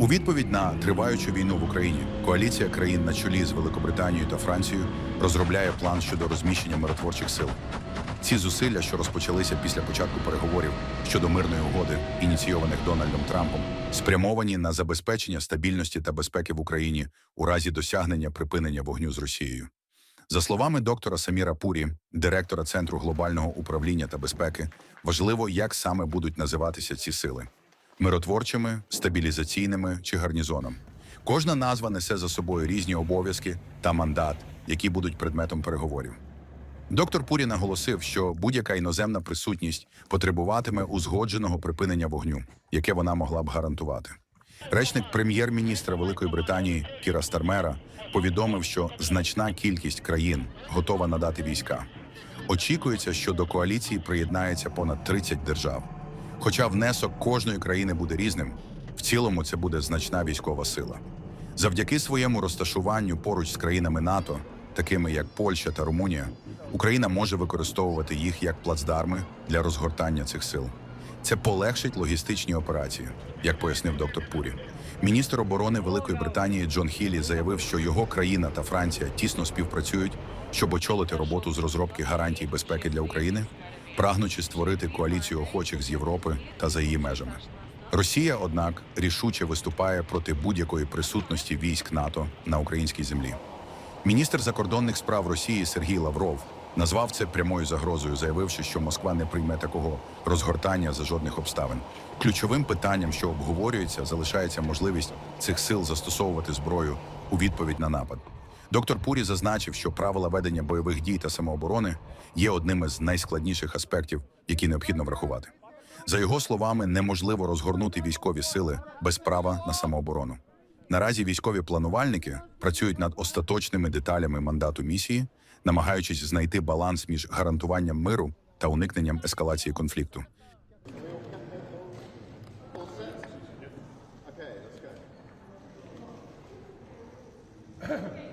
У відповідь на триваючу війну в Україні коаліція країн на чолі з Великобританією та Францією розробляє план щодо розміщення миротворчих сил. Ці зусилля, що розпочалися після початку переговорів щодо мирної угоди, ініційованих Дональдом Трампом, спрямовані на забезпечення стабільності та безпеки в Україні у разі досягнення припинення вогню з Росією. За словами доктора Саміра Пурі, директора Центру глобального управління та безпеки, важливо, як саме будуть називатися ці сили миротворчими, стабілізаційними чи гарнізоном. Кожна назва несе за собою різні обов'язки та мандат, які будуть предметом переговорів. Доктор Пурі наголосив, що будь-яка іноземна присутність потребуватиме узгодженого припинення вогню, яке вона могла б гарантувати. Речник прем'єр-міністра Великої Британії Кіра Стармера повідомив, що значна кількість країн готова надати війська. Очікується, що до коаліції приєднається понад 30 держав. Хоча внесок кожної країни буде різним, в цілому це буде значна військова сила. Завдяки своєму розташуванню поруч з країнами НАТО, такими як Польща та Румунія, Україна може використовувати їх як плацдарми для розгортання цих сил. Це полегшить логістичні операції, як пояснив доктор Пурі. Міністр оборони Великої Британії Джон Хілі заявив, що його країна та Франція тісно співпрацюють, щоб очолити роботу з розробки гарантій безпеки для України, прагнучи створити коаліцію охочих з Європи та за її межами. Росія, однак, рішуче виступає проти будь-якої присутності військ НАТО на українській землі. Міністр закордонних справ Росії Сергій Лавров назвав це прямою загрозою, заявивши, що Москва не прийме такого розгортання за жодних обставин. Ключовим питанням, що обговорюється, залишається можливість цих сил застосовувати зброю у відповідь на напад. Доктор Пурі зазначив, що правила ведення бойових дій та самооборони є одним із найскладніших аспектів, які необхідно врахувати. За його словами, неможливо розгорнути військові сили без права на самооборону. Наразі військові планувальники працюють над остаточними деталями мандату місії, намагаючись знайти баланс між гарантуванням миру та уникненням ескалації конфлікту. Okay.